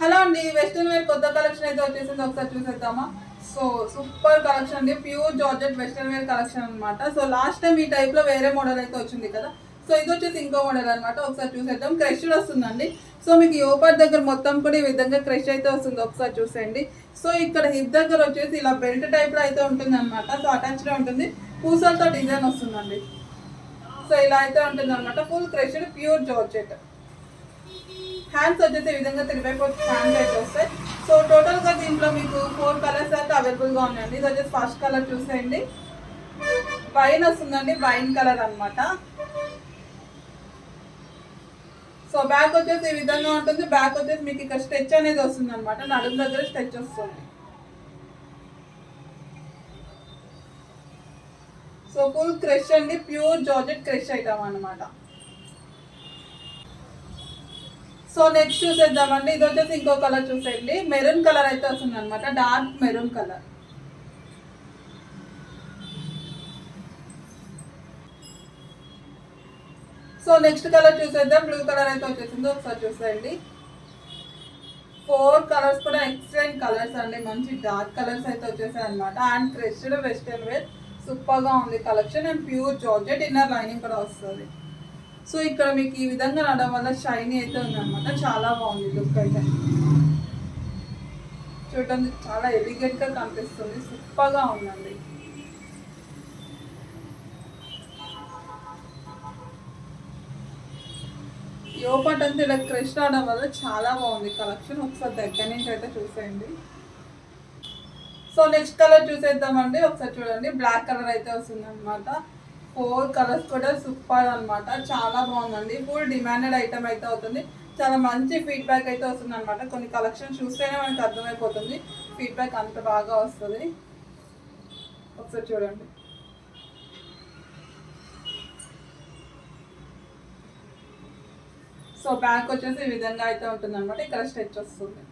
Hello అండి western wear కొత్త collection అయితే వచ్చేసింది. ఒకసారి చూసేద్దామా? సో సూపర్ కలెక్షన్ అండి. Pure georgette western wear collection అనమాట సో లాస్ట్ టైం ఈ టైప్లో వేరే మోడల్ అయితే వచ్చింది కదా. సో ఇది వచ్చేసి ఇంకో మోడల్ అనమాట ఒకసారి చూసేద్దాం. క్రష్డ్ వస్తుందండి. సో మీకు యోపర్ దగ్గర మొత్తం కూడా ఈ విధంగా క్రష్ అయితే వస్తుంది. ఒకసారి చూసేయండి. సో ఇక్కడ హిప్ దగ్గర వచ్చేసి ఇలా బెల్ట్ టైప్లో అయితే ఉంటుంది అనమాట సో అటాచ్డ్ ఉంటుంది. పూసలతో డిజైన్ వస్తుందండి. సో ఇలా అయితే ఉంటుంది అనమాట full crushed pure georgette hands వచ్చేసి ఈ విధంగా త్రీ బై ఫోర్ హ్యాండ్స్ అయితే వస్తాయి. సో టోటల్గా దీంట్లో మీకు ఫోర్ కలర్స్ అయితే అవైలబుల్గా ఉన్నాయండి. ఇది వచ్చేసి ఫస్ట్ కలర్ చూసేయండి. వైన్ వస్తుందండి వైన్ కలర్ అన్నమాట. సో బ్యాక్ వచ్చేసి ఈ విధంగా ఉంటుంది. బ్యాక్ వచ్చేసి మీకు ఇక్కడ స్టెచ్ అనేది వస్తుంది అనమాట నడుము దగ్గర స్టెచ్ వస్తుంది. సో ఫుల్ క్రష్ అండి. ప్యూర్ జార్జెట్ క్రష్ ఐటమ్ అనమాట సో నెక్స్ట్ చూసేద్దామండి. ఇది వచ్చేసి ఇంకో కలర్ చూసేయండి. మెరూన్ కలర్ అయితే వస్తుంది అనమాట dark maroon colour so next colour చూసేద్దాం. బ్లూ కలర్ అయితే వచ్చేసింది. ఒకసారి చూసేయండి. ఫోర్ కలర్స్ కూడా ఎక్సలెంట్ కలర్స్ అండి. మంచి డార్క్ కలర్స్ అయితే వచ్చేసాయి అనమాట అండ్ క్రెస్డ్ వెస్టర్న్ వేర్ సూపర్గా ఉంది collection and pure georgette inner lining కూడా వస్తుంది. సో ఇక్కడ మీకు ఈ విధంగా రావడం వల్ల షైనీ అయితే ఉందన్నమాట. చాలా బాగుంది లుక్ అయితే. చూడడానికి చాలా ఎలిగెంట్గా కనిపిస్తుంది. సూపర్గా ఉందండి. యోపట్ అంతా ఇలా క్రష్ రావడం వల్ల చాలా బాగుంది కలెక్షన్. ఒకసారి దగ్గర నుంచి అయితే చూసేయండి. సో నెక్స్ట్ కలర్ చూసేద్దామండి. ఒకసారి చూడండి. బ్లాక్ కలర్ అయితే వస్తుంది అనమాట ఫోర్ కలర్స్ కూడా సూపర్ అనమాట చాలా బాగుందండి. ఫుల్ డిమాండెడ్ ఐటమ్ అయితే అవుతుంది. చాలా మంచి ఫీడ్బ్యాక్ అయితే వస్తుంది అనమాట కొన్ని కలెక్షన్ చూస్తేనే మనకి అర్థమైపోతుంది. ఫీడ్బ్యాక్ అంత బాగా వస్తుంది. ఒకసారి చూడండి. సో బ్యాక్ వచ్చేసి ఈ విధంగా అయితే ఉంటుంది అనమాట ఇక్కడ స్టెచ్ వస్తుంది.